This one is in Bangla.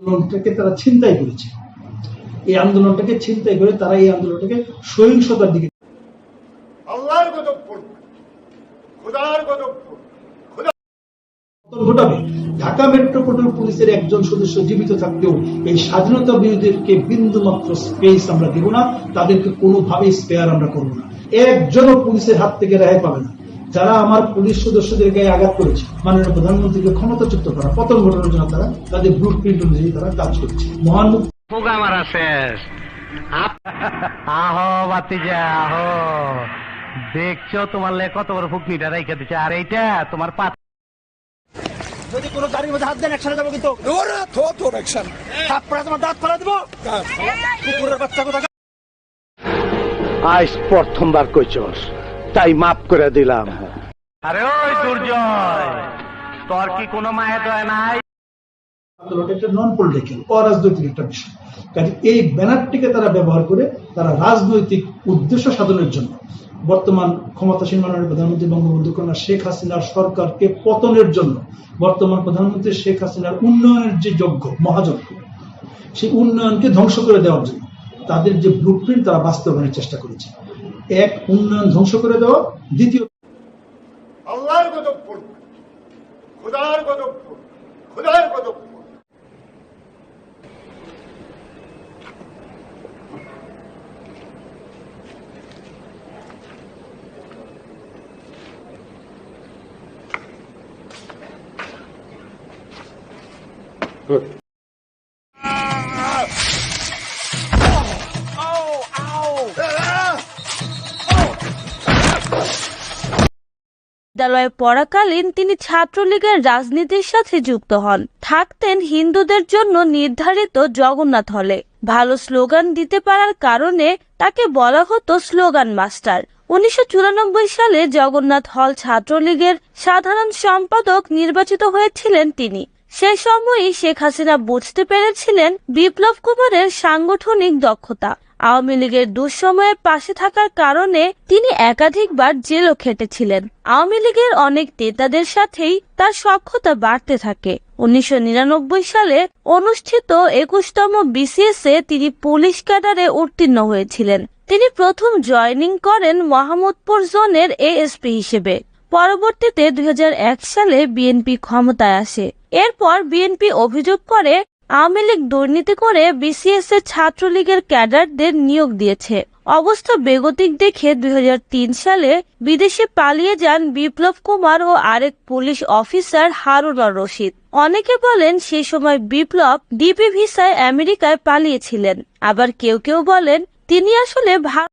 আন্দোলনটাকে তারা ছিনতাই করেছে। এই আন্দোলনটাকে ছিনতাই করে তারা এই আন্দোলনটাকে সহিংসতার দিকে আল্লাহর গজব পড়বে খোদার গজব পড়বে খোদা পতন ঘটাবে। ঢাকা মেট্রোপলিটন পুলিশের একজন সদস্য জীবিত থাকতেও এই স্বাধীনতা বিরোধীদেরকে বিন্দু মাত্র স্পেস আমরা দেব না। তাদেরকে কোনোভাবেই স্পেয়ার আমরা করব না। একজনও পুলিশের হাত থেকে রেহাই পাবে না। যারা আমার পুলিশ সদস্যদের গায়ে আঘাত করেছে মাননীয় প্রধানমন্ত্রীকে ক্ষমতাচ্যুত করা পতন ঘটানোর জন্য তারা তাদের ব্লু প্রিন্ট অনুযায়ী তারা কাজ করেছে। মহান আহো বাতিজা আহো দেখছ তোমার লে কত বড় ফুকনিটা রেখে দিচ্ছে আর এইটা তোমার পা যদি কোনো গাড়ির মধ্যে হাত দেন একসাথে যাব কিন্তু। ওরা থো তোর অ্যাকশন থাপ্পড়ে তোমার দাঁত ফেলে দেবো? কুকুরের বাচ্চা কোথা আজ প্রথমবার কইছস তাই মাফ করে দিলাম। আরে ওই দুর্জয়, তোর কি কোনো নাই? এই ব্যানারটিকে তারা ব্যবহার করে তারা রাজনৈতিক উদ্দেশ্য সাধনের জন্য বর্তমান ক্ষমতাসীন মাননীয় প্রধানমন্ত্রী বঙ্গবন্ধু কন্যা শেখ হাসিনার সরকারকে পতনের জন্য বর্তমান প্রধানমন্ত্রী শেখ হাসিনার উন্নয়নের যে যজ্ঞ, মহাযজ্ঞ, সেই উন্নয়নকে ধ্বংস করে দেওয়ার জন্য তাদের যে ব্লু তারা বাস্তবায়নের চেষ্টা করেছে। এক, উন্নয়ন ধ্বংস করে দেওয়া। দ্বিতীয় আল্লাহর গজব পড়বে খোদার গজব পড়বে খোদার গজব পড়বে বিদ্যালয়ে পড়াকালীন তিনি ছাত্রলীগের রাজনীতির সাথে যুক্ত হন। থাকতেন হিন্দুদের জন্য নির্ধারিত জগন্নাথ হলে। ভালো স্লোগান দিতে পারার কারণে তাকে বলা হতো স্লোগান মাস্টার। উনিশশো চুরানব্বই সালে জগন্নাথ হল ছাত্রলীগের সাধারণ সম্পাদক নির্বাচিত হয়েছিলেন তিনি। সে সময়ই শেখ হাসিনা বুঝতে পেরেছিলেন বিপ্লব কুমারের সাংগঠনিক দক্ষতা। আওয়ামী লীগের দুঃসময়ের পাশে থাকার কারণে তিনি একাধিকবার জেলও খেটেছিলেন। আওয়ামী লীগের অনেক নেতাদের সাথেই তার সক্ষতা বাড়তে থাকে। উনিশশো নিরানব্বই সালে অনুষ্ঠিত একুশতম বিসিএস এ তিনি পুলিশ ক্যাডারে উত্তীর্ণ হয়েছিলেন। তিনি প্রথম জয়েনিং করেন মোহাম্মদপুর জোনের এএসপি হিসেবে। পরবর্তীতে দুই হাজার এক সালে বিএনপি ক্ষমতায় আসে। এরপর বিএনপি অভিযোগ করে আওয়ামী লীগ দুর্নীতি করে বিসিএস এর ছাত্রলীগের ক্যাডারদের নিয়োগ দিয়েছে। অবস্থা বেগতিক দেখে দুই হাজার তিন সালে বিদেশে পালিয়ে যান বিপ্লব কুমার ও আরেক পুলিশ অফিসার হারুনা রশিদ। অনেকে বলেন সেই সময় বিপ্লব ডিপি ভিসায় আমেরিকায় পালিয়েছিলেন। আবার কেউ কেউ বলেন তিনি আসলে